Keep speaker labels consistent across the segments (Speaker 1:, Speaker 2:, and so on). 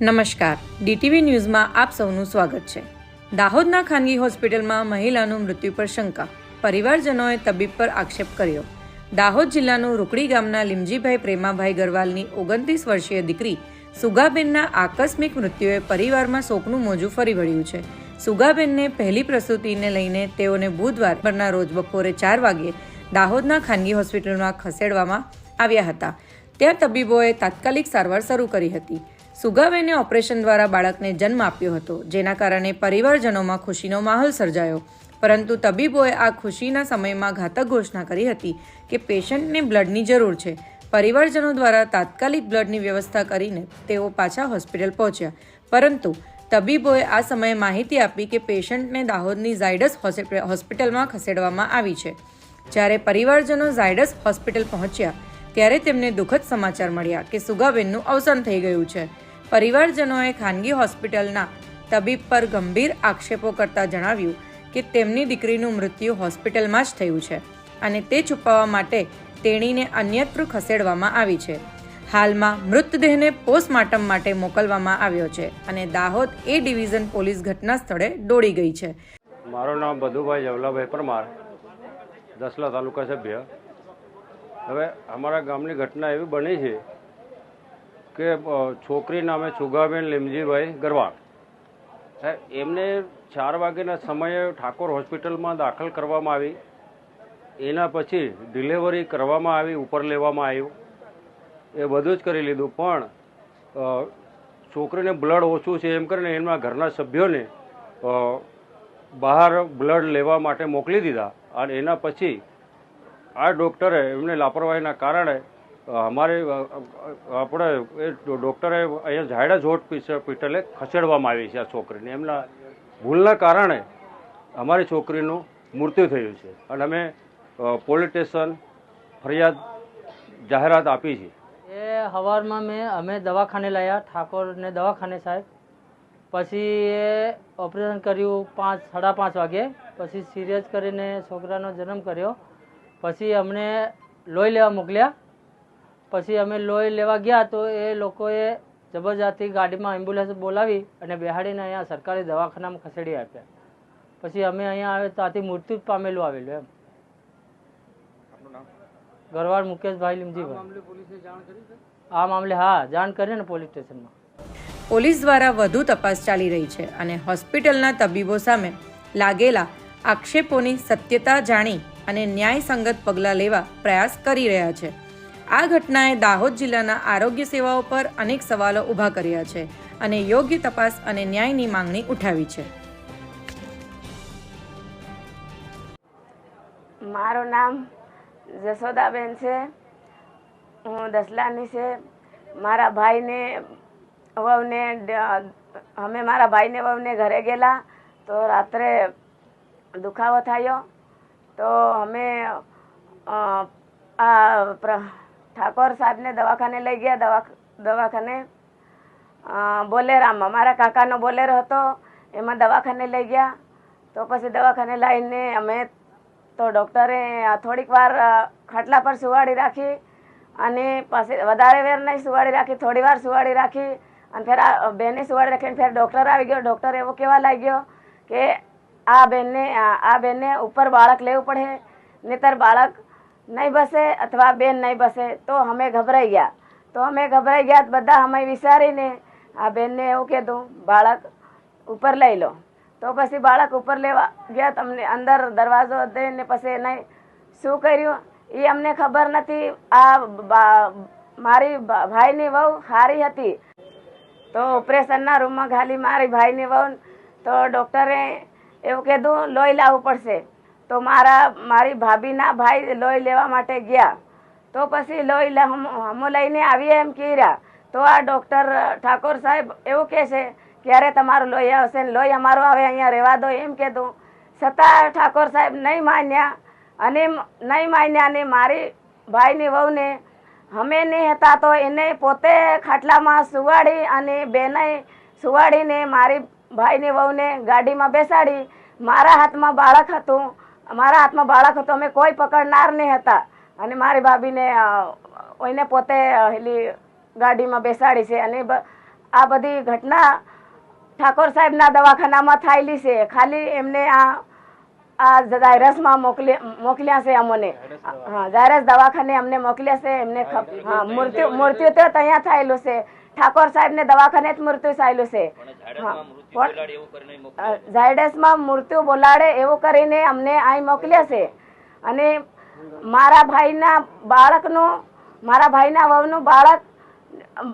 Speaker 1: નમસ્કાર. ડીટીવી ન્યૂઝમાં આપ સૌનું સ્વાગત છે. દાહોદના ખાનગી હોસ્પિટલમાં મહિલાનું મૃત્યુ પર શંકા. પરિવારજનોએ તબીબ પર આક્ષેપ કર્યો. દાહોદ જિલ્લાનું રૂકડી ગામના લીમજીભાઈ પ્રેમાભાઈ ગરવાલની ઓગણત્રીસ વર્ષીય દીકરી સુગાબેનના આકસ્મિક મૃત્યુએ પરિવારમાં શોકનું મોજું ફરી વળ્યું છે. સુગાબેનને પહેલી પ્રસૂતિને લઈને તેઓને બુધવાર પરના રોજ બપોરે ચાર વાગ્યે દાહોદના ખાનગી હોસ્પિટલમાં ખસેડવામાં આવ્યા હતા. ત્યાં તબીબોએ તાત્કાલિક સારવાર શરૂ કરી હતી. સુગાબેને ઓપરેશન દ્વારા બાળકને જન્મ આપ્યો હતો. જેના કારણે પરિવારજનોમાં ખુશીનો માહોલ સર્જાયો. પરંતુ તબીબોએ આ ખુશીના સમયમાં ઘાતક ઘોષણા કરી હતી કે પેશન્ટને બ્લડની જરૂર છે. પરિવારજનો દ્વારા તાત્કાલિક બ્લડની વ્યવસ્થા કરીને તેઓ પાછા હોસ્પિટલ પહોંચ્યા. પરંતુ તબીબોએ આ સમયે માહિતી આપી કે પેશન્ટને દાહોદની ઝાયડસ હોસ્પિ- હોસ્પિટલમાં ખસેડવામાં આવી છે. જ્યારે પરિવારજનો ઝાયડસ હોસ્પિટલ પહોંચ્યા, ત્યારે તેમને દુઃખદ સમાચાર મળ્યા કે સુગાબેનનું અવસાન થઈ ગયું છે. પરિવારજનોએ ખાનગી હોસ્પિટલના તબીબ પર ગંભીર આક્ષેપો કરતા જણાવ્યું કે તેમની દીકરીનું મૃત્યુ હોસ્પિટલમાં જ થયું છે અને તે છુપાવવા માટે તેણીને અન્યત્ર ખસેડવામાં આવી છે. હાલમાં મૃતદેહને પોસ્ટમોર્ટમ માટે મોકલવામાં આવ્યો છે અને દાહોદ એ ડિવિઝન પોલીસ ઘટના સ્થળે દોડી ગઈ છે.
Speaker 2: મારું નામ બધુભાઈ જવલાભાઈ પરમાર, દસલા તાલુકા સભ્ય. હવે અમારા ગામની ઘટના એવી બની છે કે છોકરી નામે સુગાબેન લીમજીભાઈ ગરવા હે, એમને ચાર વાગ્યાના સમયે ઠાકોર હોસ્પિટલમાં દાખલ કરવામાં આવી. એના પછી ડિલિવરી કરવામાં આવી ઉપર લેવામાં આવ્યું. એ બધું જ કરી લીધું પણ છોકરીને બ્લડ ઓછું છે એમ કરીને એમના ઘરના સભ્યોને બહાર બ્લડ લેવા માટે મોકલી દીધા. અને એના પછી આ ડૉક્ટરે એમને લાપરવાહીના કારણે અમારે આપણે એ ડૉક્ટરે અહીંયા ઝાયડસ હોસ્પિટલે ખસેડવામાં આવી છે આ છોકરીને. એમના ભૂલના કારણે અમારી છોકરીનું મૃત્યુ થયું છે. અને અમે પોલીસ સ્ટેશન ફરિયાદ જાહેરાત આપી છે.
Speaker 3: એ સવારમાં મેં, અમે દવાખાને લાવ્યા ઠાકોરને દવાખાને સાહેબ. પછી એ ઓપરેશન કર્યું પાંચ, સાડા પાંચ વાગે. પછી સિરિયસ કરીને છોકરાનો જન્મ કર્યો. પછી અમને લોહી લેવા મોકલ્યા. પછી અમે લોહી લેવા ગયા તો એ લોકોએ જબરજસ્તી ગાડીમાં એમ્બ્યુલન્સ બોલાવી અને બેહાડીને અહીંયા સરકારી દવાખાનામાં ખસેડી આપ્યા. પછી અમે અહીંયા આવે ત્યાંથી મૃત્યુ પામેલું આવેલું એમ. ગરવાડ મુકેશભાઈ લીમજીભાઈ આ મામલે હા જાણ કરીને પોલીસ સ્ટેશનમાં.
Speaker 1: પોલીસ દ્વારા વધુ તપાસ ચાલી રહી છે અને હોસ્પિટલના તબીબો સામે લાગેલા આક્ષેપોની સત્યતા જાણી અને ન્યાયસંગત પગલાં લેવા પ્રયાસ કરી રહ્યા છે. આ ઘટનાએ દાહોદ જિલ્લાના આરોગ્ય સેવાઓ પર અનેક સવાલો ઊભા કર્યા છે અને યોગ્ય તપાસ અને ન્યાયની માંગણી ઉઠાવી છે.
Speaker 4: મારું નામ જશોદાબેન છે. હું દસલાની છે. મારા ભાઈને, વહુને અમે મારા ભાઈને, વહુને ઘરે ગયેલા તો રાત્રે દુખાવો થયો. તો અમે આ ઠાકોર સાહેબને દવાખાને લઈ ગયા દવા દવાખાને બોલેરામાં મારા કાકાનો બોલેરો હતો, એમાં દવાખાને લઈ ગયા. તો પછી દવાખાને લઈને અમે તો ડૉક્ટરે થોડીક વાર ખાટલા પર સુવાડી રાખી અને પછી વધારે વેર નહીં સુવાડી રાખી, થોડી વાર સુવાડી રાખી અને ફેર આ બેને સુવાડી રાખીને ફેર ડૉક્ટર આવી ગયો. ડૉક્ટર એવો કહેવા લાગ્યો કે આ બેનને આ બેનને ઉપર બાળક લેવું પડે, નહીતર બાળક નહીં બસે અથવા બેન નહીં બસે, તો અમે ગભરાઈ ગયા. તો અમે ગભરાઈ ગયા બધા અમે વિચારીને આ બેનને એવું કીધું બાળક ઉપર લઈ લો. તો પછી બાળક ઉપર લેવા ગયા તમને અંદર દરવાજો દઈને પછી એને શું કર્યું? એ અમને ખબર નથી. આ મારી ભાઈની વહુ સારી હતી. તો ઓપરેશનના રૂમમાં ખાલી મારી ભાઈની વહુ તો ડૉક્ટરે એવું કીધું, લોહી લાવવું પડશે. તો મારા, મારી ભાભીના ભાઈ લોહી લેવા માટે ગયા. તો પછી લોહી હમ લઈને આવીએ એમ કીર્યા તો આ ડૉક્ટર ઠાકોર સાહેબ એવું કહે છે, ક્યારે તમારું લોહી આવશે? ને લોહી અમારું આવે, અહીંયા રહેવા દો. એમ કીધું છતાં ઠાકોર સાહેબ નહીં માન્યા. અને નહીં માન્યા અને મારી ભાઈની વહુને અમે નહીં હતા તો એને પોતે ખાટલામાં સુવાડી અને બેને સુવાડીને મારી ભાઈની વહુને ગાડીમાં બેસાડી. મારા હાથમાં બાળક હતું. મારા હાથમાં બાળક હતો અમે કોઈ પકડનાર નહીં હતા. અને મારી ભાભીને એને પોતે હેલી ગાડીમાં બેસાડી છે. અને આ બધી ઘટના ઠાકોર સાહેબના દવાખાનામાં થયેલી છે. ખાલી એમને આ આ ઝાયરસમાં મોકલી મોકલ્યા છે અમને. હા ઝાયરસ દવાખાને અમને મોકલ્યા છે. એમને હા મૃત્યુ મૃત્યુ તો ત્યાં થયેલું છે. ઠાકોર સાહેબ ને દવાખાને જ મૃત્યુ થયેલું છે. ઝાયડસમાં મૃત્યુ બોલાડે એવું કરીને અમને અહીં મોકલ્યા છે. અને મારા ભાઈના બાળકનું મારા ભાઈના વહુનું બાળક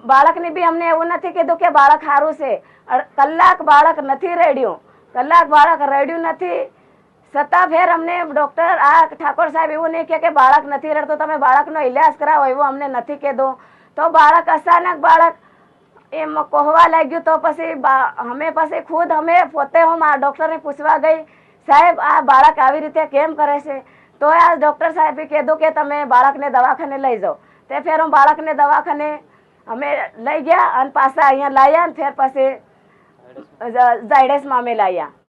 Speaker 4: બાળકને બી અમને એવું નથી કીધું કે બાળક સારું છે. કલાક બાળક નથી રેડ્યું. કલાક બાળક રેડ્યું નથી. છતાં ફેર અમને ડૉક્ટર આ ઠાકોર સાહેબ એવું નહીં કે બાળક નથી રડતો. તમે બાળકનો ઇલાજ કરાવો એવું અમને નથી કહેતો તો બાળક અચાનક બાળક એમ કહવા લાગ્યું તો પછી અમે પછી ખુદ અમે પોતે હું આ ડૉક્ટરને પૂછવા ગઈ સાહેબ આ બાળક આવી રીતે કેમ કરે છે? તો આ ડૉક્ટર સાહેબે કીધું કે તમે બાળકને દવાખાને લઈ જાઓ. તે ફેર હું બાળકને દવાખાને અમે લઈ ગયા અને પાછા અહીંયા લાવ્યા અને ફેર પછી ઝાયડસમાં અમે લાવ્યા